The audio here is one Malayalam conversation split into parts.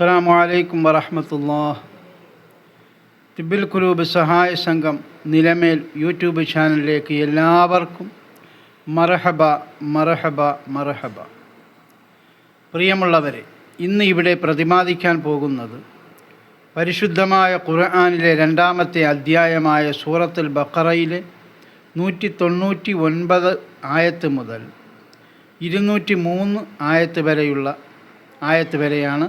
അസ്സാം വലൈക്കും വറഹമത്തുല്ലാ തിബിൽ കുലൂബ് സഹായ സംഘം നിലമേൽ യൂട്യൂബ് ചാനലിലേക്ക് എല്ലാവർക്കും മറഹബ മറഹബ മറഹബ പ്രിയമുള്ളവരെ ഇന്ന് ഇവിടെ പ്രതിപാദിക്കാൻ പോകുന്നത് പരിശുദ്ധമായ ഖുർആാനിലെ രണ്ടാമത്തെ അധ്യായമായ സൂറത്തുൽ ബക്കറയിലെ നൂറ്റി തൊണ്ണൂറ്റി ഒൻപത് ആയത്ത് മുതൽ ഇരുന്നൂറ്റി മൂന്ന് ആയത്ത് വരെയുള്ള ആയത്ത് വരെയാണ്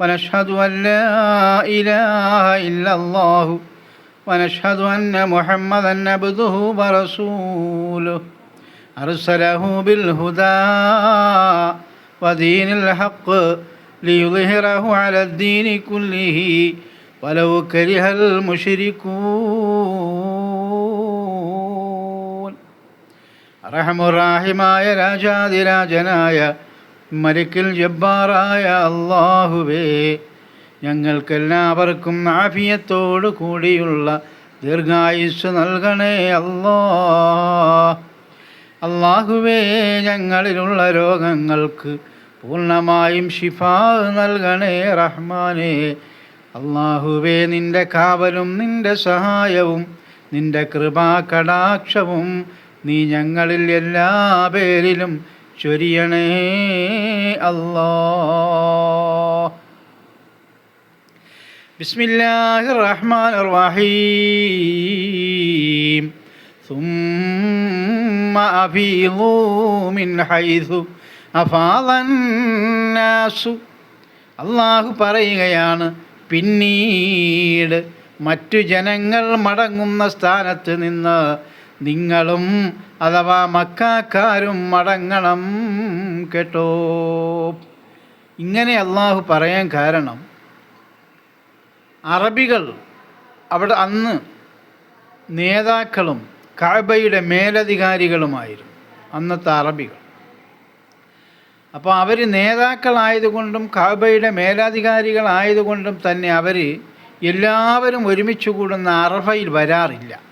ونشهد أن لا إله إلا الله ونشهد أن محمدا عبده ورسوله أرسله بالهدى ودين الحق ليظهره على الدين كله ولو كره المشركون റഹമുറാഹിമായ രാജാതിരാജനായ മരിക്കൽ ജബ്ബാറായ അള്ളാഹുവേ ഞങ്ങൾക്കെല്ലാവർക്കും ആഫിയത്തോടു കൂടിയുള്ള ദീർഘായുസ് നൽകണേ അല്ലോ. അള്ളാഹുവേ ഞങ്ങളിലുള്ള രോഗങ്ങൾക്ക് പൂർണമായും ഷിഫാ നൽകണേ റഹ്മാനേ. അള്ളാഹുവേ നിന്റെ കാവലും നിന്റെ സഹായവും നിന്റെ കൃപാ കടാക്ഷവും നീ ഞങ്ങളിൽ എല്ലാ പേരിലും ചൊരിയണേ അല്ലാ ബിസ്മില്ലാഹിർ റഹ്മാനിർ റഹീം ثم أفيضوا من حيث أفاض الناس അള്ളാഹു പറയുകയാണ് പിന്നീട് മറ്റു ജനങ്ങൾ മടങ്ങുന്ന സ്ഥാനത്ത് നിന്ന് നിങ്ങളും അഥവാ മക്കാക്കാരും മടങ്ങണം കേട്ടോ. ഇങ്ങനെ അള്ളാഹു പറയാൻ കാരണം അറബികൾ അവിടെ അന്ന് നേതാക്കളും കാബയുടെ മേലധികാരികളുമായിരുന്നു അന്നത്തെ അറബികൾ. അപ്പോൾ അവർ നേതാക്കളായതുകൊണ്ടും കാബയുടെ മേലധികാരികളായതുകൊണ്ടും തന്നെ അവർ എല്ലാവരും ഒരുമിച്ച് കൂടുന്ന അറഫയിൽ വരാറില്ല.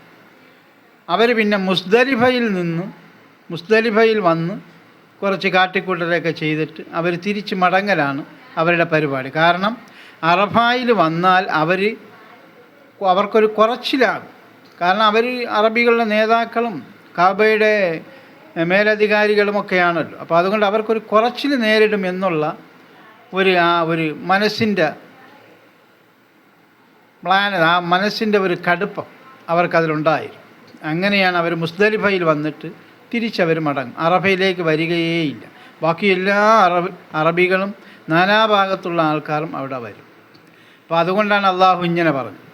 അവർ പിന്നെ മുസ്ദലിഫയിൽ നിന്ന് മുസ്ദലിഫയിൽ വന്ന് കുറച്ച് കാട്ടിക്കൂട്ടലൊക്കെ ചെയ്തിട്ട് അവർ തിരിച്ച് മടങ്ങലാണ് അവരുടെ പരിപാടി. കാരണം അറഫായിൽ വന്നാൽ അവർ അവർക്കൊരു കുറച്ചിലാകും കാരണം അവർ അറബികളുടെ നേതാക്കളും കാബയുടെ മേലധികാരികളുമൊക്കെയാണല്ലോ. അപ്പോൾ അതുകൊണ്ട് അവർക്കൊരു കുറച്ചിൽ നേരിടും എന്നുള്ള ഒരു ആ ഒരു മനസ്സിന്റെ പ്ലാൻ ആ മനസ്സിന്റെ ഒരു കടുപ്പം അവർക്കതിലുണ്ടായിരുന്നു. അങ്ങനെയാണ് അവർ മുസ്ദലിഫയിൽ വന്നിട്ട് തിരിച്ചവർ മടങ്ങും. അറഫയിലേക്ക് വരികയേയില്ല. ബാക്കി എല്ലാ അറബ് അറബികളും നാനാഭാഗത്തുള്ള ആൾക്കാരും അവിടെ വരും. അപ്പോൾ അതുകൊണ്ടാണ് അള്ളാഹു ഇങ്ങനെ പറഞ്ഞത്.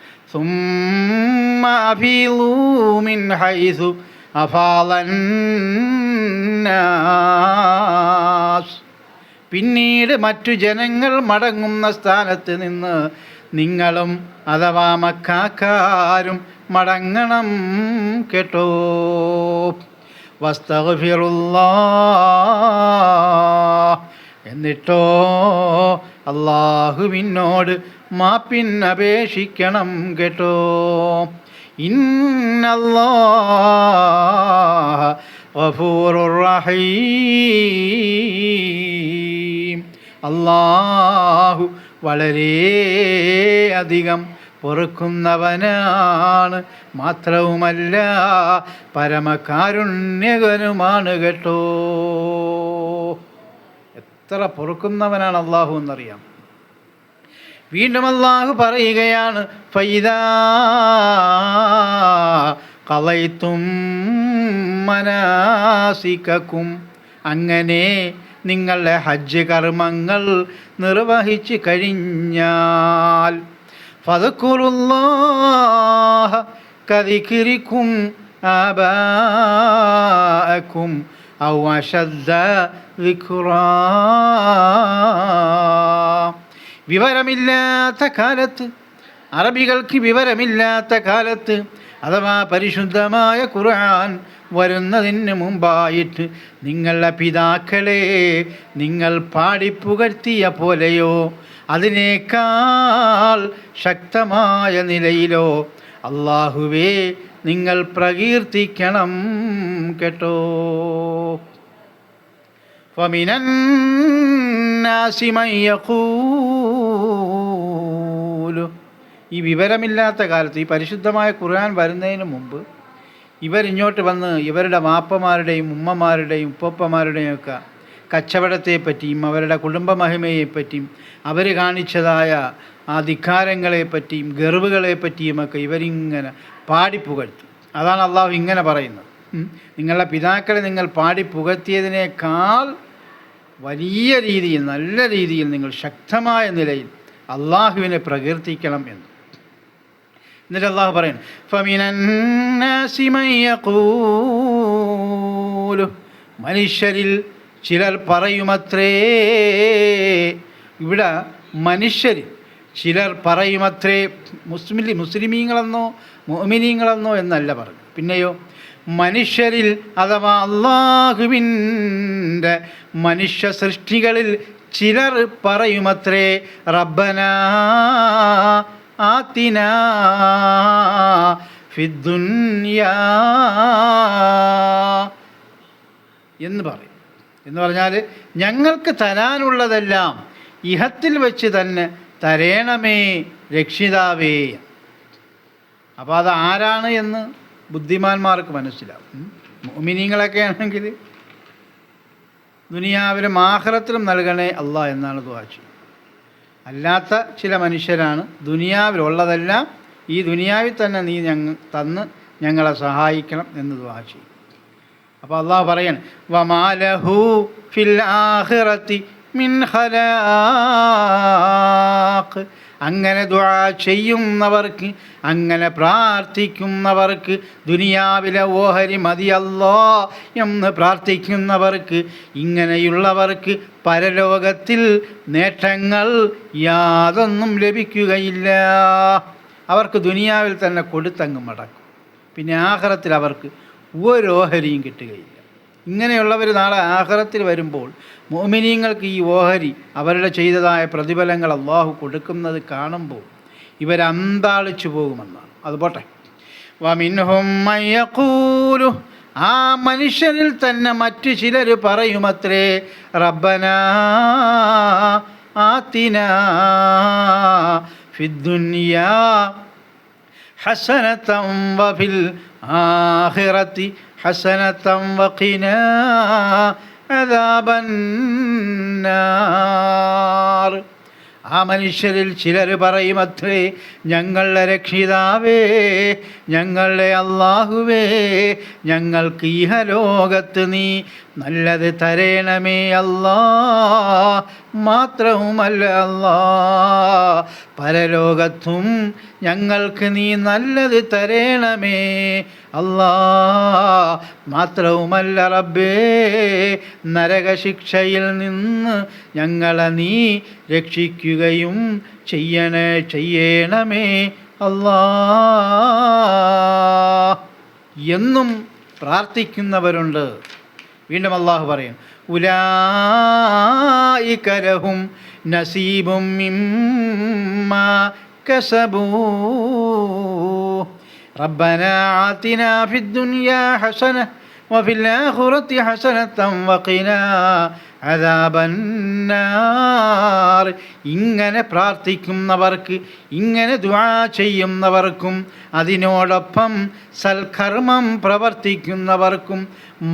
പിന്നീട് മറ്റു ജനങ്ങൾ മടങ്ങുന്ന സ്ഥാനത്ത് നിന്ന് നിങ്ങളും അഥവാ മക്കാക്കാരും മടങ്ങണം കേട്ടോ. വസ്തഫിറുല്ലാ എന്നിട്ടോ അള്ളാഹുവിനോട് മാപ്പിന്നപേക്ഷിക്കണം കേട്ടോ. ഇന്നല്ലാഹൂറഹീം അള്ളാഹു വളരെയധികം പൊറുക്കുന്നവനാണ് മാത്രവുമല്ല പരമകാരുണ്യകനുമാണ് കേട്ടോ. എത്ര പൊറുക്കുന്നവനാണ് അള്ളാഹു എന്നറിയാം. വീണ്ടും അള്ളാഹു പറയുകയാണ് ഫൈദാ കളയത്തും മനാസിക്കും അങ്ങനെ നിങ്ങളുടെ ഹജ്ജ് കർമ്മങ്ങൾ നിർവഹിച്ചു കഴിഞ്ഞാൽ ഫതക്കുറുല്ലാഹ കതിക്കിരിക്കും ആബാഅക്കും ഔ അശദ്ദ ذكرا വിവരമില്ലാത്ത കാലത്ത് അറബികൾക്ക് വിവരമില്ലാത്ത കാലത്ത് അഥവാ പരിശുദ്ധമായ ഖുർആൻ വരുന്നതിന് മുമ്പായിട്ട് നിങ്ങളുടെ പിതാക്കളെ നിങ്ങൾ പാടിപ്പുകഴ്ത്തിയ പോലെയോ അതിനേക്കാൾ ശക്തമായ നിലയിലോ അള്ളാഹുവേ നിങ്ങൾ പ്രകീർത്തിക്കണം കേട്ടോ. ഈ വിവരമില്ലാത്ത കാലത്ത് ഈ പരിശുദ്ധമായ ഖുർആൻ വരുന്നതിന് മുമ്പ് ഇവരിങ്ങോട്ട് വന്ന് ഇവരുടെ മാപ്പമാരുടെയും ഉമ്മമാരുടെയും ഉപ്പപ്പമാരുടെയും ഒക്കെ കച്ചവടത്തെ പറ്റിയും അവരുടെ കുടുംബമഹിമയെപ്പറ്റിയും പറ്റിയും അവർ കാണിച്ചതായ ആ ധിക്കാരങ്ങളെപ്പറ്റിയും ഗർവുകളെപ്പറ്റിയുമൊക്കെ ഗർവുകളെ പറ്റിയുമൊക്കെ ഇവരിങ്ങനെ പാടിപ്പുകഴ്ത്തും. അതാണ് അള്ളാഹു ഇങ്ങനെ പറയുന്നത്. നിങ്ങളുടെ പിതാക്കളെ നിങ്ങൾ പാടി പുകഴ്ത്തിയതിനേക്കാൾ വലിയ രീതിയിൽ നല്ല രീതിയിൽ നിങ്ങൾ ശക്തമായ നിലയിൽ അള്ളാഹുവിനെ പ്രകീർത്തിക്കണം എന്ന്. എന്നിട്ട് അള്ളാഹു പറയുന്നു മൻ മനുഷ്യരിൽ ചിലർ പറയുമത്രേ. ഇവിടെ മനുഷ്യർ ചിലർ പറയുമത്രേ. മുസ്ലിം മുസ്ലിമീങ്ങളെന്നോ മോമിനീങ്ങളെന്നോ എന്നല്ല പറഞ്ഞു പിന്നെയോ മനുഷ്യരിൽ അഥവാ അള്ളാഹുവിന്റെ മനുഷ്യ സൃഷ്ടികളിൽ ചിലർ പറയുമത്രേ റബ്ബന ആത്തിന ഫിദ്ദുന്യാ എന്ന് പറയും. എന്ന് പറഞ്ഞാൽ ഞങ്ങൾക്ക് തരാനുള്ളതെല്ലാം ഇഹത്തിൽ വെച്ച് തന്നെ തരേണമേ രക്ഷിതാവേ. അപ്പോൾ അത് ആരാണ് എന്ന് ബുദ്ധിമാന്മാർക്ക് മനസ്സിലാവും. മിനിങ്ങളൊക്കെ ആണെങ്കിൽ ദുനിയാവിലും ആഹ്റത്തിലും നൽകണേ അല്ല എന്നാണ് ദുവാച്ചു അല്ലാത്ത ചില മനുഷ്യരാണ് ദുനിയാവിലുള്ളതെല്ലാം ഈ ദുനിയാവിൽ തന്നെ നീ ഞങ്ങൾ തന്ന് ഞങ്ങളെ സഹായിക്കണം എന്ന് ദുവാ ചെയ്യും അപ്പോൾ അള്ളാഹു പറയാൻ വമാലഹു ഫിൽ മിൻ ഹലാഖ് അങ്ങനെ ദുആ ചെയ്യുന്നവർക്ക് അങ്ങനെ പ്രാർത്ഥിക്കുന്നവർക്ക് ദുനിയാവിലെ ഓഹരി മതിയല്ലോ എന്ന് പ്രാർത്ഥിക്കുന്നവർക്ക് ഇങ്ങനെയുള്ളവർക്ക് പരലോകത്തിൽ നേട്ടങ്ങൾ യാതൊന്നും ലഭിക്കുകയില്ല. അവർക്ക് ദുനിയാവിൽ തന്നെ കൊടുത്തങ്ങ് മടക്കും. പിന്നെ ആഹ്റത്തിൽ അവർക്ക് ഒരോഹരിയും കിട്ടുകയില്ല. ഇങ്ങനെയുള്ളവർ നാളെ ആഹ്റത്തിൽ വരുമ്പോൾ മോമിനിയങ്ങൾക്ക് ഈ ഓഹരി അവരുടെ ചെയ്തതായ പ്രതിഫലങ്ങൾ അള്ളാഹു കൊടുക്കുന്നത് കാണുമ്പോൾ ഇവരന്താളിച്ചു പോകുമെന്നാണ്. അതുപോട്ടെ വമിൻഹുമ്മയൂലു ആ മനുഷ്യരിൽ തന്നെ മറ്റു ചിലർ പറയുമത്രേ റബ്ബന ആത്തിന ഫിദ്ദുനിയ ഹസനത്തം വഫിൽ الآخرة حسنة وقنا عذاب النار ആ മനുഷ്യരിൽ ചിലർ പറയുമത്രേ ഞങ്ങളുടെ രക്ഷിതാവേ ഞങ്ങളുടെ അള്ളാഹുവേ ഞങ്ങൾക്ക് ഇഹലോകത്ത് നീ നല്ലത് തരേണമേ അല്ലാ മാത്രവുമല്ല അല്ലാ. പരലോകത്തും ഞങ്ങൾക്ക് നീ നല്ലത് തരേണമേ അല്ലാ. മാത്രവുമല്ല റബ്ബേ നരകശിക്ഷയിൽ നിന്ന് ഞങ്ങളെ നീ രക്ഷിക്കുകയും ചെയ്യണേ ചെയ്യണമേ അല്ലാ. എന്നും പ്രാർത്ഥിക്കുന്നവരുണ്ട്. വീണ്ടും അള്ളാഹു പറയും ഉലായിക്കരഹും നസീബും മിമ്മാ കസബൂ ربنا آتنا في الدنيا حسنة وفي الآخرة حسنة وقنا عذاب النار ഇങ്ങനെ പ്രാർത്ഥിക്കുന്നവർക്ക് ഇങ്ങനെ ദുആ ചെയ്യുന്നവർക്കും അതിനോടൊപ്പം സൽക്കർമ്മം പ്രവർത്തിക്കുന്നവർക്കും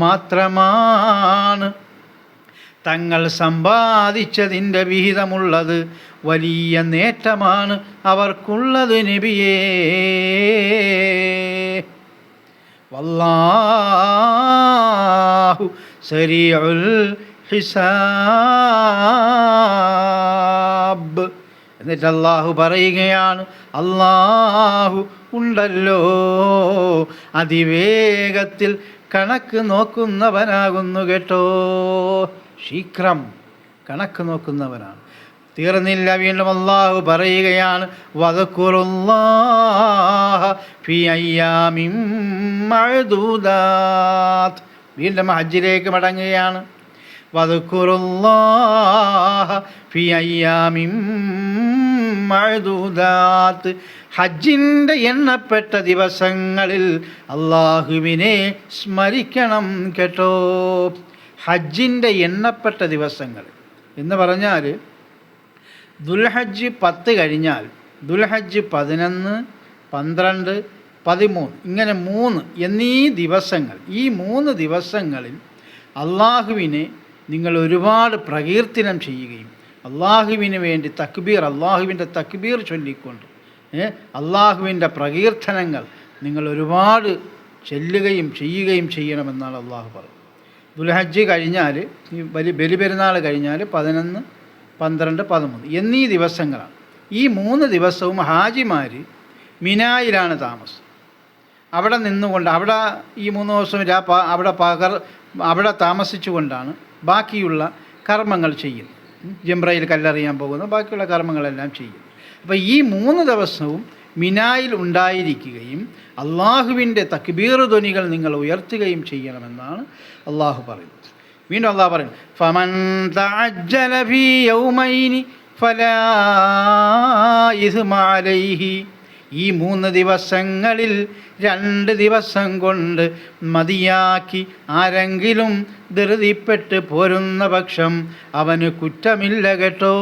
മാത്രമാണ് തങ്ങൾ സമ്പാദിച്ചതിന്റെ വിഹിതമുള്ളത് വലിയ നേട്ടമാണ് അവർക്കുള്ളത് നബിയേ. വല്ലാഹു സരിയുൽ ഹിസാബ്. എന്നിട്ട് അള്ളാഹു പറയുകയാണ് അള്ളാഹു ഉണ്ടല്ലോ അതിവേഗത്തിൽ കണക്ക് നോക്കുന്നവനാകുന്നു കേട്ടോ. ശീഘ്രം കണക്ക് നോക്കുന്നവനാണ്. തീർന്നില്ല വീണ്ടും അള്ളാഹു പറയുകയാണ് വീണ്ടും ഹജ്ജിലേക്ക് മടങ്ങുകയാണ്. ഹജ്ജിന്റെ എണ്ണപ്പെട്ട ദിവസങ്ങളിൽ അള്ളാഹുവിനെ സ്മരിക്കണം കേട്ടോ. ഹജ്ജിന്റെ എണ്ണപ്പെട്ട ദിവസങ്ങൾ എന്ന് പറഞ്ഞാൽ ദുൽഹജ്ജ് പത്ത് കഴിഞ്ഞാൽ ദുൽഹജ്ജ് പതിനൊന്ന് പന്ത്രണ്ട് പതിമൂന്ന് ഇങ്ങനെ മൂന്ന് എന്നീ ദിവസങ്ങൾ ഈ മൂന്ന് ദിവസങ്ങളിൽ അള്ളാഹുവിനെ നിങ്ങൾ ഒരുപാട് പ്രകീർത്തനം ചെയ്യുകയും അള്ളാഹുവിന് വേണ്ടി തക്ബീർ അള്ളാഹുവിന്റെ തക്ബീർ ചൊല്ലിക്കൊണ്ട് അള്ളാഹുവിന്റെ പ്രകീർത്തനങ്ങൾ നിങ്ങൾ ഒരുപാട് ചെല്ലുകയും ചെയ്യുകയും ചെയ്യണമെന്നാണ് അള്ളാഹു പറയുന്നത്. ദുൽഹജ്ജ് കഴിഞ്ഞാൽ ഈ ബലി ബലിപെരുന്നാൾ കഴിഞ്ഞാൽ പതിനൊന്ന് പന്ത്രണ്ട് പതിമൂന്ന് എന്നീ ദിവസങ്ങളാണ്. ഈ മൂന്ന് ദിവസവും ഹാജിമാർ മിനായിലാണ് താമസം. അവിടെ നിന്നുകൊണ്ട് അവിടെ ഈ മൂന്ന് ദിവസം രാ അവിടെ പകർ അവിടെ താമസിച്ചുകൊണ്ടാണ് ബാക്കിയുള്ള കർമ്മങ്ങൾ ചെയ്യുന്നത്. ജംറയിൽ കല്ലെറിയാൻ പോകുന്നു ബാക്കിയുള്ള കർമ്മങ്ങളെല്ലാം ചെയ്യും അപ്പോൾ ഈ മൂന്ന് ദിവസവും മിനായിൽ ഉണ്ടായിരിക്കുകയും അള്ളാഹുവിന്റെ തക്ബീർ ധ്വനികൾ നിങ്ങൾ ഉയർത്തുകയും ചെയ്യണമെന്നാണ് അള്ളാഹു പറയുന്നത്. വീണ്ടും അള്ളാഹു പറയും ഫമൻ യൗമൈനി ഫലാ ഇസ്മ ഈ മൂന്ന് ദിവസങ്ങളിൽ രണ്ട് ദിവസം കൊണ്ട് മതിയാക്കി ആരെങ്കിലും ധൃതിപ്പെട്ട് പോരുന്ന പക്ഷം അവന് കുറ്റമില്ല കേട്ടോ.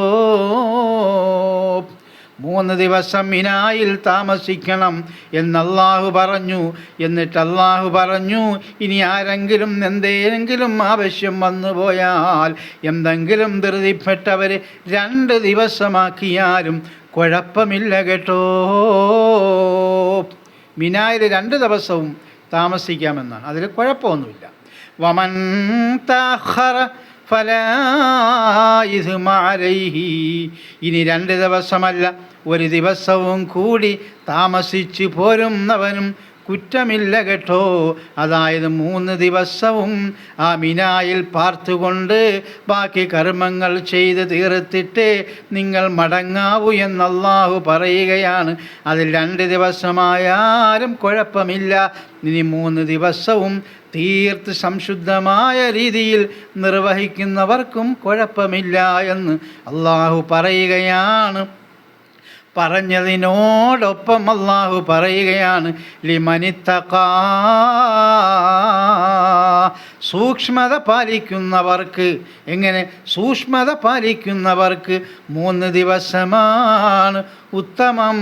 മൂന്ന് ദിവസം മിനായിൽ താമസിക്കണം എന്നല്ലാഹു പറഞ്ഞു. എന്നിട്ട് അല്ലാഹു പറഞ്ഞു ഇനി ആരെങ്കിലും എന്തെങ്കിലും ആവശ്യം വന്നു പോയാൽ എന്തെങ്കിലും ധൃതിപ്പെട്ടവർ രണ്ട് ദിവസമാക്കിയാലും കുഴപ്പമില്ല കേട്ടോ. മിനായിൽ രണ്ട് ദിവസവും താമസിക്കാമെന്നാണ്. അതിൽ കുഴപ്പമൊന്നുമില്ല. വമൻ തഖറ ഫലാ ഇസ്മ ഇനി രണ്ട് ദിവസമല്ല ഒരു ദിവസവും കൂടി താമസിച്ചു പോരുന്നവനും കുറ്റമില്ല കേട്ടോ. അതായത് മൂന്ന് ദിവസവും ആ മിനായിൽ പാർത്തുകൊണ്ട് ബാക്കി കർമ്മങ്ങൾ ചെയ്ത് തീർത്തിട്ട് നിങ്ങൾ മടങ്ങാവൂ എന്നല്ലാഹു പറയുകയാണ്. അതിൽ രണ്ട് ദിവസമായാലും കുഴപ്പമില്ല. ഇനി മൂന്ന് ദിവസവും തീർത്ത് സംശുദ്ധമായ രീതിയിൽ നിർവഹിക്കുന്നവർക്കും കുഴപ്പമില്ല എന്ന് അള്ളാഹു പറയുകയാണ്. പറഞ്ഞതിനോടൊപ്പം അള്ളാഹു പറയുകയാണ് ലിമനിത്തക്കാ സൂക്ഷ്മത പാലിക്കുന്നവർക്ക് എങ്ങനെ? സൂക്ഷ്മത പാലിക്കുന്നവർക്ക് മൂന്ന് ദിവസമാണ് ഉത്തമം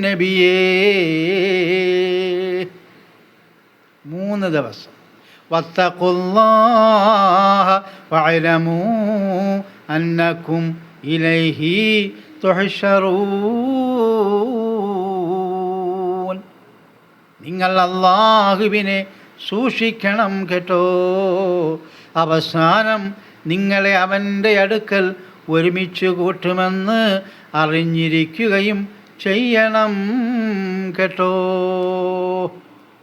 നബിയേ. മൂന്ന് ദിവസം. വത്തഖുല്ലാഹ വഅലമൂ അന്നകും ഇലൈഹി തുഹശറൂൻ. നിങ്ങൾ അള്ളാഹുവിനെ സൂക്ഷിക്കണം കേട്ടോ. അവസാനം നിങ്ങളെ അവന്റെ അടുക്കൽ ഒരുമിച്ച് കൂട്ടുമെന്ന് അറിഞ്ഞിരിക്കുകയും ചെയ്യണം കേട്ടോ.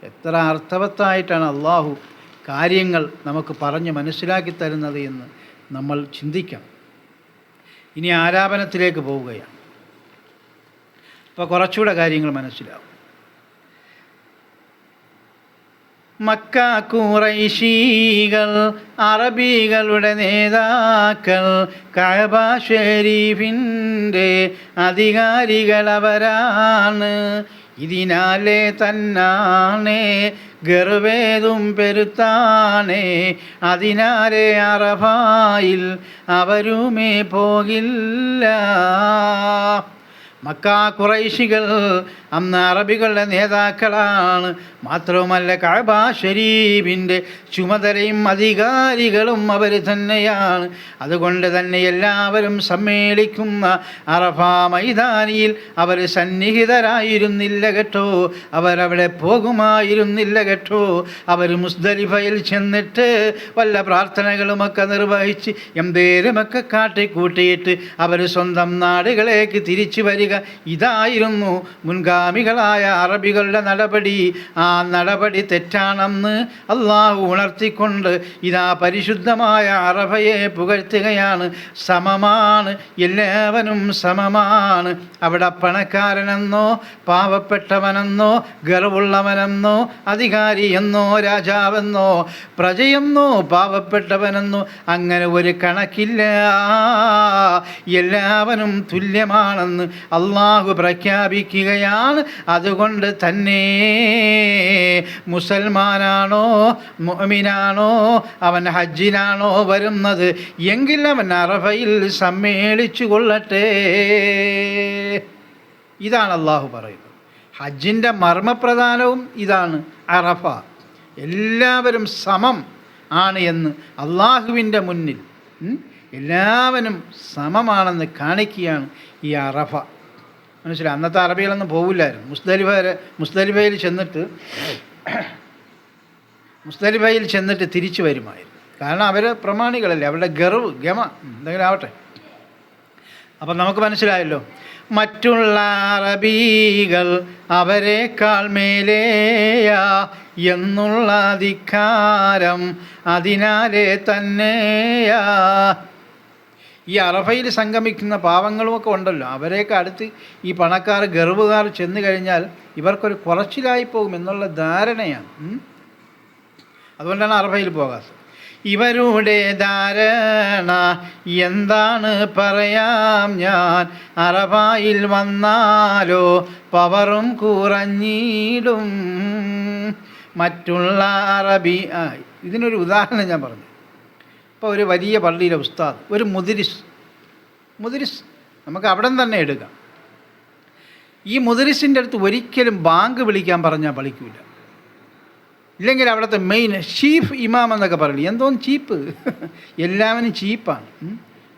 എത്ര അർത്ഥവത്തായിട്ടാണ് അള്ളാഹു കാര്യങ്ങൾ നമുക്ക് പറഞ്ഞ് മനസ്സിലാക്കി തരുന്നത് എന്ന് നമ്മൾ ചിന്തിക്കാം ഇനി ആലാപനത്തിലേക്ക് പോവുകയാണ്. അപ്പോൾ കുറച്ചുകൂടെ കാര്യങ്ങൾ മനസ്സിലാവും. മക്ക കുറൈശികൾ അറബികളുടെ നേതാക്കൾ കഅബ ഷെരീഫിന്റെ അധികാരികൾ അവരാണ് ഇതിനാലെ തന്നാണേ ഗർവേതും പെരുത്താനേ അതിനാലെ അറഫായിൽ അവരുമേ പോകില്ല. മക്ക കുറൈശികൾ അന്ന് അറബികളുടെ നേതാക്കളാണ്. മാത്രവുമല്ല കഅബ ഷരീഫിന്റെ ചുമതലയും അധികാരികളും അവർ തന്നെയാണ്. അതുകൊണ്ട് തന്നെ എല്ലാവരും സമ്മേളിക്കുന്ന അറഫ മൈതാനിയിൽ അവർ സന്നിഹിതരായിരുന്നില്ല കേട്ടോ. അവരവിടെ പോകുമായിരുന്നില്ല കേട്ടോ. അവർ മുസ്ദലിഫയിൽ ചെന്നിട്ട് വല്ല പ്രാർത്ഥനകളുമൊക്കെ നിർവഹിച്ച് എന്തേലുമൊക്കെ കാട്ടിക്കൂട്ടിയിട്ട് അവർ സ്വന്തം നാടുകളേക്ക് തിരിച്ചു വരിക ഇതായിരുന്നു മുൻഗാമികളായ അറബികളുടെ നടപടി. ആ നടപടി തെറ്റാണെന്ന് അള്ളാഹു ഉണർത്തിക്കൊണ്ട് ഇതാ പരിശുദ്ധമായ അറബയെ പുകഴ്ത്തുകയാണ്. സമമാണ് എല്ലാവനും സമമാണ്. അവിടെ പണക്കാരനെന്നോ പാവപ്പെട്ടവനെന്നോ ഗർവുള്ളവനെന്നോ അധികാരി എന്നോ രാജാവെന്നോ പ്രജയെന്നോ പാവപ്പെട്ടവനെന്നോ അങ്ങനെ ഒരു കണക്കില്ല. എല്ലാവനും തുല്യമാണെന്ന് അള്ളാഹു പ്രഖ്യാപിക്കുകയാണ്. അതുകൊണ്ട് തന്നെ മുസൽമാനാണോ മുഅ്മിനാണോ അവൻ ഹജ്ജിനാണോ വരുന്നത്? എങ്കിൽ അവൻ അറഫയിൽ സമ്മേളിച്ചു കൊള്ളട്ടെ. ഇതാണ് അള്ളാഹു പറയുന്നത്. ഹജ്ജിന്റെ മർമ്മപ്രധാനവും ഇതാണ് അറഫ. എല്ലാവരും സമം ആണ് എന്ന് അള്ളാഹുവിന്റെ മുന്നിൽ എല്ലാവരും സമമാണെന്ന് കാണിക്കുകയാണ് ഈ അറഫ. മനസ്സിലായി? അന്നത്തെ അറബികളൊന്നും പോവില്ലായിരുന്നു. മുസ്തലിഫ മുസ്തലിഫയിൽ ചെന്നിട്ട് മുസ്തലിഫയിൽ ചെന്നിട്ട് തിരിച്ചു വരുമായിരുന്നു. കാരണം അവർ പ്രമാണികളല്ലേ അവരുടെ ഗർവ് ഗമ എന്തെങ്കിലും ആവട്ടെ. അപ്പം നമുക്ക് മനസ്സിലായല്ലോ മറ്റുള്ള അറബികൾ അവരെക്കാൾ മേലെയാ എന്നുള്ള അധികാരം അതിനാലെ തന്നെയാ. ഈ അറഫയിൽ സംഗമിക്കുന്ന പാവങ്ങളുമൊക്കെ ഉണ്ടല്ലോ. അവരെയൊക്കെ അടുത്ത് ഈ പണക്കാർ ഗർവുകാർ ചെന്നു കഴിഞ്ഞാൽ ഇവർക്കൊരു കുറച്ചിലായി പോകും എന്നുള്ള ധാരണയാണ്. അതുകൊണ്ടാണ് അറഫയിൽ പോകാത്തത് ഇവരുടെ ധാരണ എന്താണ് പറയാം ഞാൻ. അറഫായിൽ വന്നാലോ പവറും കുറഞ്ഞിടും. മറ്റുള്ള അറബി ഇതിനൊരു ഉദാഹരണം ഞാൻ പറഞ്ഞു. ഇപ്പോൾ ഒരു വലിയ പള്ളിയിലെ ഉസ്താദ് ഒരു മുദിരിസ് മുദിരിസ് നമുക്ക് അവിടെ തന്നെ എടുക്കാം. ഈ മുദിരിസിന്റെ അടുത്ത് ഒരിക്കലും ബാങ്ക് വിളിക്കാൻ പറഞ്ഞാൽ പളിക്കൂല. ഇല്ലെങ്കിൽ അവിടുത്തെ മെയിൻ ചീഫ് ഇമാം എന്നൊക്കെ പറയില്ല എന്തോന്ന് ചീപ്പ് എല്ലാവനും ചീപ്പാണ്.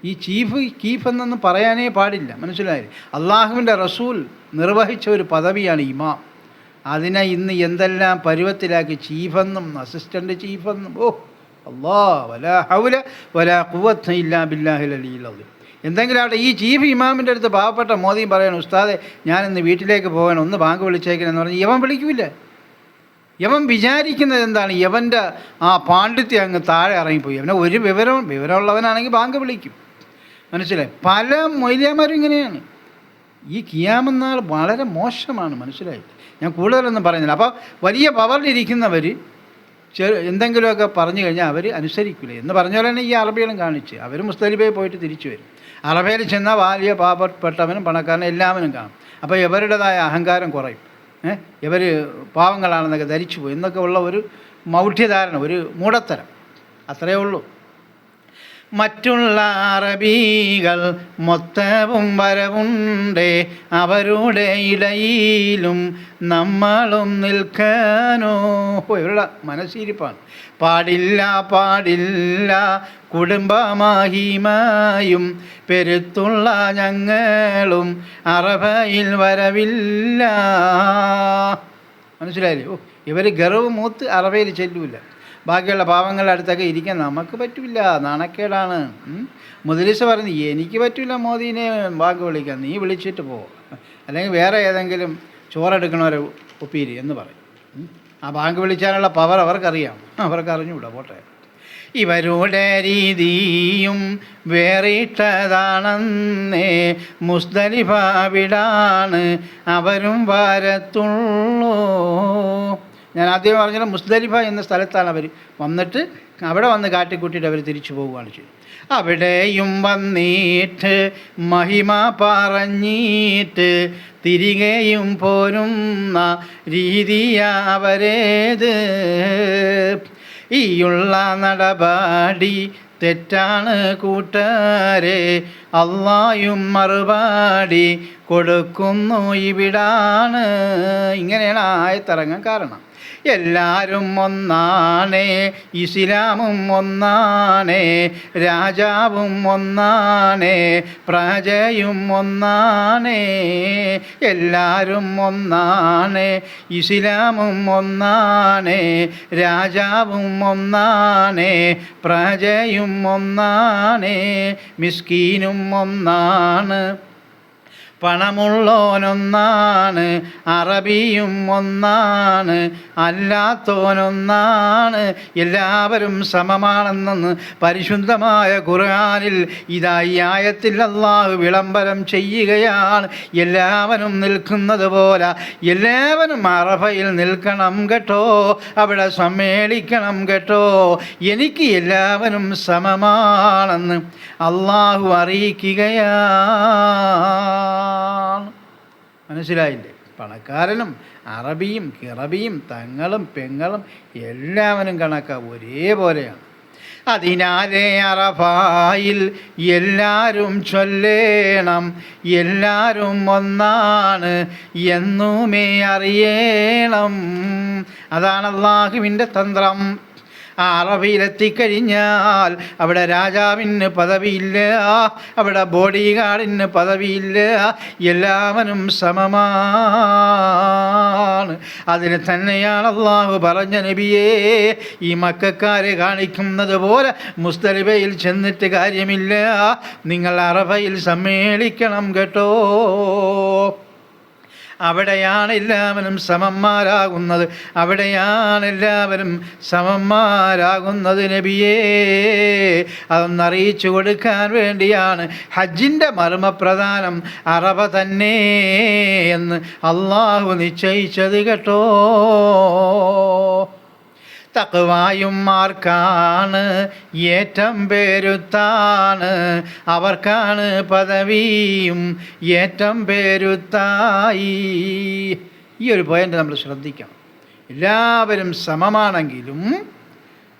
ഈ ചീഫ് ചീഫ് എന്നൊന്നും പറയാനേ പാടില്ല. മനസ്സിലായില്ലേ? അള്ളാഹുവിന്റെ റസൂൽ നിർവഹിച്ച ഒരു പദവിയാണ് ഇമാം അതിനെ ഇന്ന് എന്തെല്ലാം പരുവത്തിലാക്കി ചീഫെന്നും അസിസ്റ്റന്റ് ചീഫെന്നും ഓ അള്ളാ വലാ ഹൗല വലാ കുവത്ത് ഇല്ലാ ബില്ലാഹിൽ അലിയിലത് എന്തെങ്കിലും അവിടെ ഈ ചീഫ് ഇമാമിന്റെ അടുത്ത് പാവപ്പെട്ട മോദിയും പറയണം ഉസ്താദെ ഞാൻ ഇന്ന് വീട്ടിലേക്ക് പോകണം ഒന്ന് ബാങ്ക് വിളിച്ചേക്കണമെന്ന് പറഞ്ഞ് യവൻ വിളിക്കൂല. യവൻ വിചാരിക്കുന്നത് എന്താണ്? യവന്റെ ആ പാണ്ഡിത്യം അങ്ങ് താഴെ ഇറങ്ങിപ്പോയി. അവനെ ഒരു വിവരം വിവരമുള്ളവനാണെങ്കിൽ ബാങ്ക് വിളിക്കും. മനസ്സിലായി? പല മൊയ്ലിയന്മാരും ഇങ്ങനെയാണ്. ഈ കിയാമെന്നാൾ വളരെ മോശമാണ് മനസ്സിലായി? ഞാൻ കൂടുതലൊന്നും പറയുന്നില്ല. അപ്പോൾ വലിയ പവറിലിരിക്കുന്നവർ എന്തെങ്കിലുമൊക്കെ പറഞ്ഞു കഴിഞ്ഞാൽ അവർ അനുസരിക്കില്ല എന്ന് പറഞ്ഞ പോലെ തന്നെ ഈ അറബികളും കാണിച്ച്. അവർ മുസ്തലിബയിൽ പോയിട്ട് തിരിച്ചു വരും. അറബയിൽ ചെന്നാൽ വലിയ പാവപ്പെട്ടവനും പണക്കാരനും എല്ലാവരും കാണും. അപ്പോൾ ഇവരുടേതായ അഹങ്കാരം കുറയും. ഇവർ പാവങ്ങളാണെന്നൊക്കെ ധരിച്ചു പോയി. എന്നൊക്കെ ഉള്ള ഒരു മൗഢ്യധാരണ ഒരു മൂടത്തരം അത്രയേ ഉള്ളൂ. മറ്റുള്ള അറബികൾ മൊത്തവും വരവുണ്ട്. അവരുടെ ഇടയിലും നമ്മളും നിൽക്കാനോ. ഇവരുടെ മനസ്സിരിപ്പാണ്. പാടില്ല പാടില്ല കുടുംബമാഹിമായും പെരുത്തുള്ള ഞങ്ങളും അറബയിൽ വരവില്ല. മനസ്സിലായില്ലേ? ഓ ഇവർ ഗർവ് മൂത്ത് അറബയിൽ ചെല്ലൂല. ബാക്കിയുള്ള പാവങ്ങളുടെ അടുത്തൊക്കെ ഇരിക്കാൻ നമുക്ക് പറ്റില്ല നാണക്കേടാണ്. മുതലിസ് പറഞ്ഞു എനിക്ക് പറ്റില്ല മോദീനെ ബാങ്ക് വിളിക്കാൻ. നീ വിളിച്ചിട്ട് പോ. അല്ലെങ്കിൽ വേറെ ഏതെങ്കിലും ചോറെടുക്കണവരെ ഒപ്പീര് എന്ന് പറയും. ആ ബാങ്ക് വിളിച്ചാനുള്ള പവർ അവർക്കറിയാം. അവർക്ക് അറിഞ്ഞുകൂടാ പോട്ടെ. ഇവരുടെ രീതിയും വേറിട്ടതാണെന്നേ മുസ്തലിഫ വിടാണ്. അവരും വരത്തുള്ളൂ. ഞാൻ ആദ്യം പറഞ്ഞത് മുസ്ദലിഫ എന്ന സ്ഥലത്താണ് അവർ വന്നിട്ട് അവിടെ വന്ന് കാട്ടിക്കൂട്ടിയിട്ട് അവർ തിരിച്ചു പോവുകയാണ് ചെയ്തത്. അവിടെയും വന്നിട്ട് മഹിമ പറഞ്ഞിട്ട് തിരികെയും പോരുന്ന രീതിയാ അവരേത്? ഈയുള്ള നടപാടി തെറ്റാണ് കൂട്ടരെ അള്ളായും മറുപാടി കൊടുക്കുന്നു ഇവിടാണ്. ഇങ്ങനെയാണ് ആയത്തിറങ്ങാൻ കാരണം. എല്ലാവരും ഒന്നാണേ ഇസ്ലാമും ഒന്നാണേ രാജാവും ഒന്നാണേ പ്രജയും ഒന്നാണേ എല്ലാവരും ഒന്നാണേ ഇസ്ലാമും ഒന്നാണേ രാജാവും ഒന്നാണേ പ്രജയും ഒന്നാണേ മിസ്കീനും ഒന്നാണ്. പണമുള്ളോനൊന്നാണ് അറബിയും ഒന്നാണ് അല്ലാത്തോനൊന്നാണ്. എല്ലാവരും സമമാണെന്നെന്ന് പരിശുദ്ധമായ ഖുർആനിൽ ഇതായി ആയത്തിൽ അള്ളാഹു വിളംബരം ചെയ്യുകയാണ്. എല്ലാവരും നിൽക്കുന്നത് പോലെ എല്ലാവരും അറഫയിൽ നിൽക്കണം കേട്ടോ അവിടെ സമ്മേളിക്കണം കേട്ടോ. എനിക്ക് എല്ലാവരും സമമാണെന്ന് അള്ളാഹു അറിയിക്കുകയാണ് മനസ്സിലായില്ലേ? പണക്കാരനും അറബിയും കിറബിയും തങ്ങളും പെങ്ങളും എല്ലാവരും കണക്കാ ഒരേപോലെയാണ്. അതിനാലേ അറഫായിൽ എല്ലാവരും ചൊല്ലേണം എല്ലാവരും ഒന്നാണ് എന്നുമേ അറിയണം. അതാണ് അള്ളാഹുവിന്റെ തന്ത്രം. ആ അറബിയിലെത്തിക്കഴിഞ്ഞാൽ അവിടെ രാജാവിന് പദവിയില്ല അവിടെ ബോഡി ഗാർഡിന് പദവിയില്ല എല്ലാവനും സമമാണ്. അതിന് തന്നെയാണ് അള്ളാഹു പറഞ്ഞ നബിയേ ഈ മക്കാരെ കാണിക്കുന്നത് പോലെ മുസ്തലിബയിൽ ചെന്നിട്ട് കാര്യമില്ല. നിങ്ങൾ അറബയിൽ സമ്മേളിക്കണം കേട്ടോ. അവിടെയാണ് എല്ലാവരും സമന്മാരാകുന്നത്. അവിടെയാണ് എല്ലാവരും സമന്മാരാകുന്നത് നബിയേ. അതൊന്നറിയിച്ചു കൊടുക്കാൻ വേണ്ടിയാണ് ഹജ്ജിന്റെ മർമ്മപ്രധാനം അറബ തന്നെ എന്ന് അള്ളാഹു നിശ്ചയിച്ചത് കേട്ടോ. തക്വായും ആർക്കാണ് ഏറ്റം പേരുത്താണ്. അവർക്കാണ് പദവിയും ഏറ്റം പേരുത്തായി. ഈ ഒരു പോയിന്റ് നമ്മൾ ശ്രദ്ധിക്കണം. എല്ലാവരും സമമാണെങ്കിലും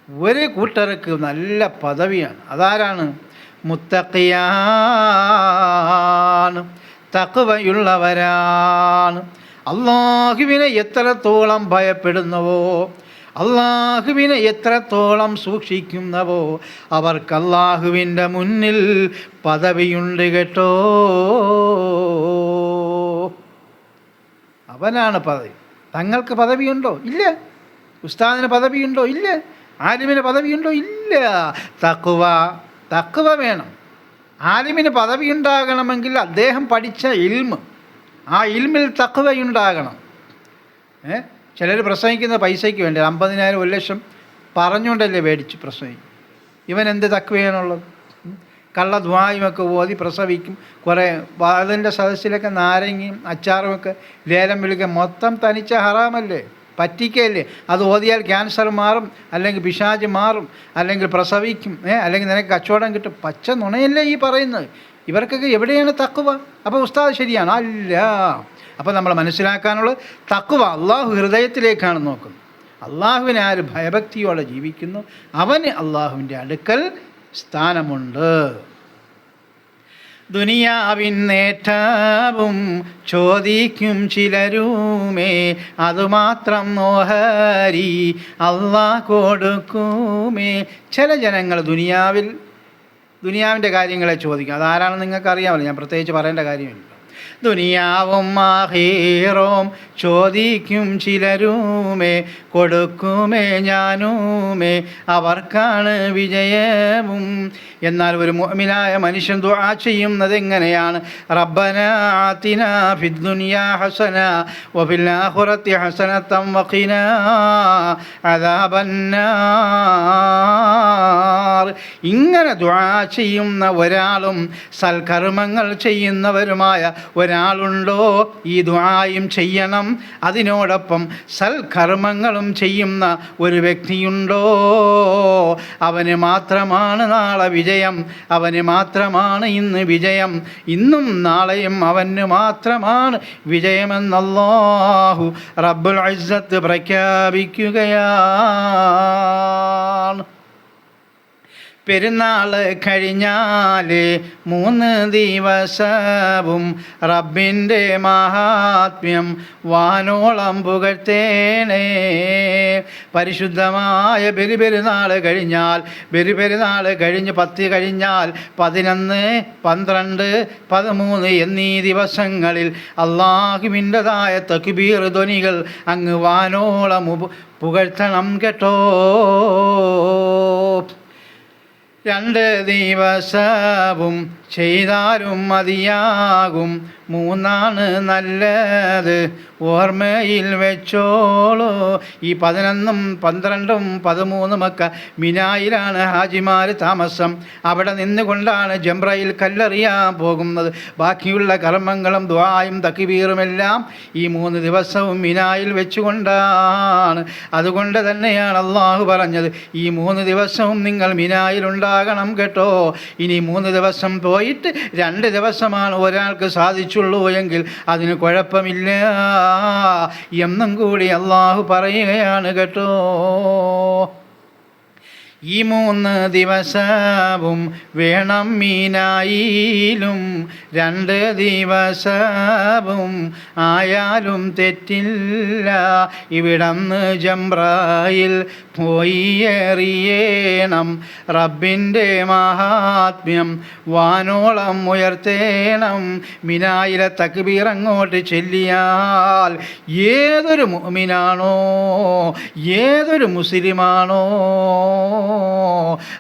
ഒരു കൂട്ടർക്ക് നല്ല പദവിയാണ്. അതാരാണ്? മുത്തക്കിയാണ് തക്കവയുള്ളവരാണ് അള്ളാഹുവിനെ എത്രത്തോളം ഭയപ്പെടുന്നുവോ അള്ളാഹുവിനെ എത്രത്തോളം സൂക്ഷിക്കുന്നവോ അവർക്ക് അള്ളാഹുവിന്റെ മുന്നിൽ പദവിയുണ്ട് കേട്ടോ. അവനാണ് പദവി. തങ്ങൾക്ക് പദവിയുണ്ടോ? ഇല്ല. ഉസ്താദിന് പദവിയുണ്ടോ? ഇല്ല. ആലിമിന് പദവിയുണ്ടോ? ഇല്ല. തക്കുവ തക്കുവ വേണം. ആലിമിന് പദവി ഉണ്ടാകണമെങ്കിൽ അദ്ദേഹം പഠിച്ച ഇൽമ്. ആ ഇൽമിൽ തക്കുവയുണ്ടാകണം ഏ? ചിലർ പ്രസംഗിക്കുന്ന പൈസയ്ക്ക് വേണ്ടി അമ്പതിനായിരം ഒരു ലക്ഷം പറഞ്ഞുകൊണ്ടല്ലേ മേടിച്ച് പ്രസംഗിക്കും. ഇവൻ എന്ത് തക്വയാണുള്ളത് കള്ളധ്വായുമൊക്കെ ഓതി പ്രസവിക്കും. കുറേ അതിന്റെ സദസ്സിലൊക്കെ നാരങ്ങയും അച്ചാറുമൊക്കെ ലേലം വിളിക്കുക മൊത്തം തനിച്ച ഹറാമല്ലേ? പറ്റിക്കല്ലേ അത് ഓതിയാൽ ക്യാൻസർ മാറും അല്ലെങ്കിൽ പിശാജ് മാറും അല്ലെങ്കിൽ പ്രസവിക്കും. ഏ അല്ലെങ്കിൽ നിനക്ക് കച്ചവടം കിട്ടും. പച്ച നുണയല്ലേ ഈ പറയുന്നത്? ഇവർക്കൊക്കെ എവിടെയാണ് തക്കുവ? അപ്പോൾ ഉസ്താദ് ശരിയാണ്? അല്ല. അപ്പോൾ നമ്മൾ മനസ്സിലാക്കാനുള്ളത് തക്കുവ അള്ളാഹു ഹൃദയത്തിലേക്കാണ് നോക്കുന്നത് അള്ളാഹുവിനെ ആര് ഭയഭക്തിയോടെ ജീവിക്കുന്നു? അവന് അള്ളാഹുവിന്റെ അടുക്കൽ സ്ഥാനമുണ്ട്. ദുനിയാവിൻ നേട്ടവും ചോദിക്കും ചിലരുമേ അതുമാത്രം നോഹരി അള്ളാ കൊടുക്കുമേ. ചില ജനങ്ങൾ ദുനിയാവിൽ ദുനിയാവിന്റെ കാര്യങ്ങളെ ചോദിക്കും. അതാരാണെന്ന് നിങ്ങൾക്ക് അറിയാമല്ലോ ഞാൻ പ്രത്യേകിച്ച് പറയേണ്ട കാര്യമില്ല. ദുനിയാവും മാഹീറോം ചോദിക്കും ചിലരുമേ കൊടുക്കുമേ ഞാനുമേ. അവർക്കാണ് വിജയവും. എന്നാൽ ഒരു മുഅ്മിനായ മനുഷ്യൻ ദുആ ചെയ്യുന്നത് എങ്ങനെയാണ്? റബ്ബന ഫിദ്ദുനിയാ ഹസന വഫിൽ വഖിന അദാബന്നാർ ഇങ്ങനെ ദുആ ചെയ്യുന്ന ഒരാളും സൽക്കർമ്മങ്ങൾ ചെയ്യുന്നവരുമായ ഒരാളുണ്ടോ ഈ ദ്വായും ചെയ്യണം. അതിനോടൊപ്പം സൽകർമ്മങ്ങളും ചെയ്യുന്ന ഒരു വ്യക്തിയുണ്ടോ? അവന് മാത്രമാണ് നാളെ വിജയം. അവന് മാത്രമാണ് ഇന്ന് വിജയം. ഇന്നും നാളെയും അവന് മാത്രമാണ് വിജയമെന്നല്ലാഹു റബ്ബുൽ ഇസ്സത്ത് പ്രഖ്യാപിക്കുകയാണ്. പെരുന്നാൾ കഴിഞ്ഞാൽ മൂന്ന് ദിവസവും റബ്ബിന്റെ മഹാത്മ്യം വാനോളം പുകഴ്ത്തേണേ. പരിശുദ്ധമായ ബലിപെരുന്നാൾ കഴിഞ്ഞാൽ ബലിപെരുന്നാൾ കഴിഞ്ഞ് പത്ത് കഴിഞ്ഞാൽ പതിനൊന്ന് പന്ത്രണ്ട് പതിമൂന്ന് എന്നീ ദിവസങ്ങളിൽ അള്ളാഹുവിന്റെതായ തക്ബീർ ധ്വനികൾ അങ്ങ് വാനോളം പുകഴ്ത്തണം കേട്ടോ. രണ്ട് ദിവസവും ചെയ്താലും മതിയാകും. മൂന്നാണ് നല്ലത്. ഓർമ്മയിൽ വെച്ചോളോ. ഈ പതിനൊന്നും പന്ത്രണ്ടും പതിമൂന്നുമൊക്കെ മിനായിലാണ് ഹാജിമാർ താമസം. അവിടെ നിന്നുകൊണ്ടാണ് ജംറയിൽ കല്ലെറിയാൻ പോകുന്നത്. ബാക്കിയുള്ള കർമ്മങ്ങളും ദ്വായും തക്കിബീറുമെല്ലാം ഈ മൂന്ന് ദിവസവും മിനായിൽ വെച്ചുകൊണ്ടാണ്. അതുകൊണ്ട് തന്നെയാണ് അള്ളാഹു പറഞ്ഞത് ഈ മൂന്ന് ദിവസവും നിങ്ങൾ മിനായിൽ ഉണ്ടാകണം കേട്ടോ. ഇനി മൂന്ന് ദിവസം പോയിട്ട് രണ്ട് ദിവസമാണ് ഒരാൾക്ക് സാധിച്ചുള്ളൂ എങ്കിൽ അതിന് കുഴപ്പമില്ല. എന്നും കൂടി അള്ളാഹു പറയുകയാണ് കേട്ടോ. ഈ മൂന്ന് ദിവസവും വേണം മീനായിലും. രണ്ട് ദിവസവും ആയാലും തെറ്റില്ല. ഇവിടന്ന് ജംബ്രായിൽ പോയി എറിയേണം. റബ്ബിന്റെ മഹാത്മ്യം വാനോളം ഉയർത്തേണം. മിനായിലെ തക്ബീർ അങ്ങോട്ട് ചെല്ലിയാൽ ഏതൊരു മുഅ്മിനാണോ? ഏതൊരു മുസ്ലിമാണോ?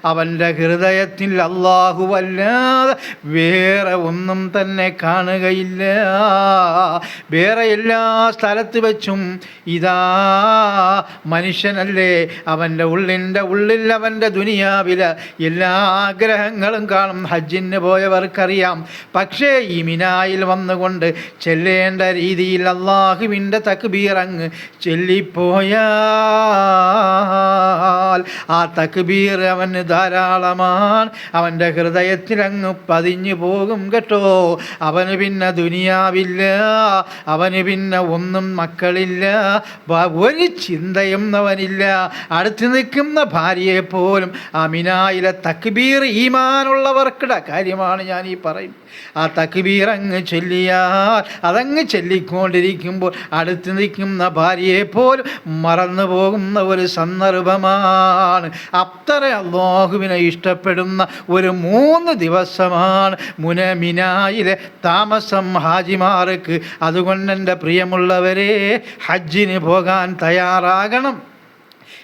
അവന്റെ ഹൃദയത്തിൽ അല്ലാഹുവല്ലാതെ വേറെ ഒന്നും തന്നെ കാണുകയില്ല. വേറെ എല്ലാ സ്ഥലത്ത് വെച്ചും ഇതാ മനുഷ്യനല്ലേ അവന്റെ ഉള്ളിന്റെ ഉള്ളിൽ അവന്റെ ദുനിയാവിൽ എല്ലാ ആഗ്രഹങ്ങളും കാണും. ഹജ്ജിന് പോയവർക്കറിയാം. പക്ഷേ ഈ മിനായിൽ വന്നുകൊണ്ട് ചെല്ലേണ്ട രീതിയിൽ അള്ളാഹുവിന്റെ തക്ബീർ അങ്ങ് ചെല്ലിപ്പോയാൽ ആ തക്ബീർ അവന് ധാരാളമാണ്. അവന്റെ ഹൃദയത്തിലങ്ങ് പതിഞ്ഞു പോകും കേട്ടോ. അവന് പിന്നെ ദുനിയാവില്ല. അവന് പിന്നെ ഒന്നും മക്കളില്ല. ഒരു ചിന്തയും അവനില്ല അടുത്ത് നിൽക്കുന്ന ഭാര്യയെ പോലും ആ മിനായിലെ തക്ബീർ ഈമാനുള്ളവർക്കിടെ കാര്യമാണ് ഞാൻ ഈ പറയും ആ തക്ബീർ അങ്ങ് ചൊല്ലിയാൽ അതങ്ങ് ചൊല്ലിക്കൊണ്ടിരിക്കുമ്പോൾ അടുത്ത് നിൽക്കുന്ന ഭാര്യയെ പോലും മറന്നു പോകുന്ന ഒരു സന്ദർഭമാണ്. അത്ര അള്ളാഹുവിനെ ഇഷ്ടപ്പെടുന്ന ഒരു മൂന്ന് ദിവസമാണ് മുനമിനായിലെ താമസം ഹാജിമാർക്ക്. അതുകൊണ്ട് എന്റെ പ്രിയമുള്ളവരെ ഹജ്ജിന് പോകാൻ തയ്യാറാകണം.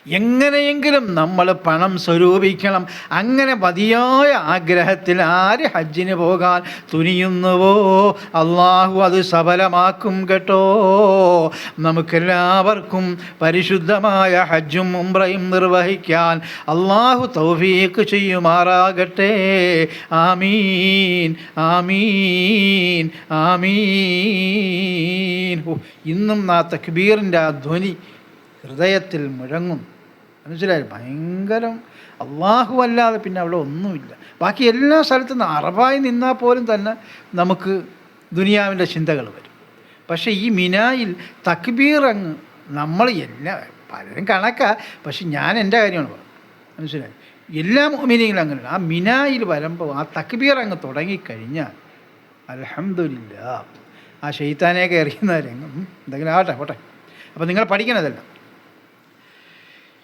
എങ്ങനെയെങ്കിലും നമ്മൾ പണം സ്വരൂപിക്കണം. അങ്ങനെ മതിയായ ആഗ്രഹത്തിൽ ആര് ഹജ്ജിന് പോകാൻ തുനിയുന്നുവോ? അള്ളാഹു അത് സഫലമാക്കും കേട്ടോ. നമുക്കെല്ലാവർക്കും പരിശുദ്ധമായ ഹജ്ജും ഉംറയും നിർവഹിക്കാൻ അള്ളാഹു തൗഫീക്ക് ചെയ്യുമാറാകട്ടെ. ആമീൻ ആമീൻ ആമീൻ. ഇന്നും ആ തക്ബീറിന്റെ ആ ധ്വനി ഹൃദയത്തിൽ മുഴങ്ങും. മനസ്സിലായി? ഭയങ്കരം. അള്ളാഹു അല്ലാതെ പിന്നെ അവിടെ ഒന്നുമില്ല. ബാക്കി എല്ലാ സ്ഥലത്തും നിന്ന് അറബായി നിന്നാൽ പോലും തന്നെ നമുക്ക് ദുനിയാവിന്റെ ചിന്തകൾ വരും. പക്ഷേ ഈ മിനായിൽ തക്ബീർ അങ്ങ് നമ്മൾ എല്ലാ പലരും കണക്കാ. പക്ഷെ ഞാൻ എന്റെ കാര്യമാണ് പറഞ്ഞത്. മനസ്സിലായി? എല്ലാ മിനിങ്ങളും അങ്ങനെയാണ്. ആ മിനായിൽ വരുമ്പോൾ ആ തക്ബീർ അങ്ങ് തുടങ്ങിക്കഴിഞ്ഞാൽ അലഹമില്ല ആ ഷെയ്ത്താനെയൊക്കെ എറിയുന്ന രംഗം എന്തെങ്കിലും ആവട്ടെ പോട്ടെ. അപ്പോൾ നിങ്ങൾ പഠിക്കണതല്ല.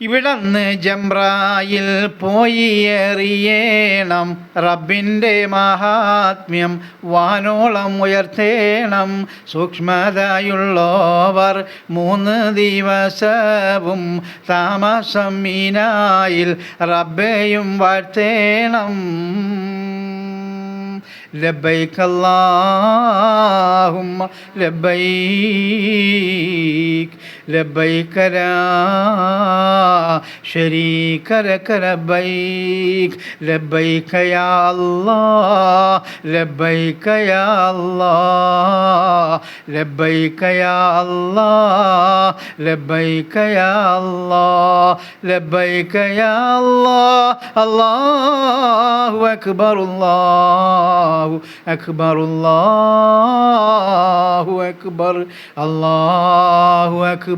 ഇവിടന്ന് ജംറായിൽ പോയി എറിയണം റബ്ബിൻ്റെ മഹാത്മ്യം വാനോളം ഉയർത്തേണം സൂക്ഷ്മതയുള്ളവർ മൂന്ന് ദിവസവും താമസം മീനായിൽ റബ്ബെയും വാഴ്ത്തേണം لبيك اللهم لبيك ലബൈക ശരീക ലബൈക് ലബൈക അല്ലാ ലബൈക അല്ലാ ലബൈക അല്ലാ ലബൈക അല്ലാ ലബൈക അല്ലാ അല്ലാഹു അക്ബർ അല്ലാഹു അക്ബർ അല്ലാഹു അക്ബർ. അല്ലാഹു അക്ബർ.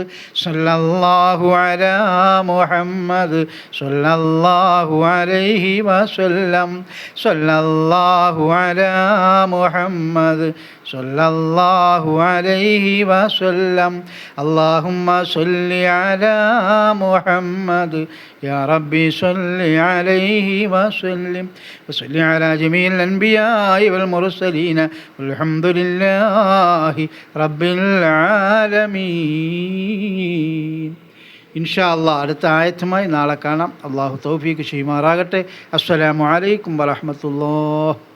الحمد صلى الله على محمد صلى الله عليه وسلم صلى الله على محمد صلى الله عليه وسلم اللهم صل على محمد يا ربي صل عليه وسلم وصل على جميع الأنبياء والمرسلين والحمد لله رب العالمين ഇൻഷാ അടുത്ത ആയത്തുമായി നാളെ കാണാം. അള്ളാഹു തൗഫീഖ് ചെയ്യുമാറാകട്ടെ. അസ്സലാമു അലൈക്കും വറഹ്മത്തുള്ളാഹി.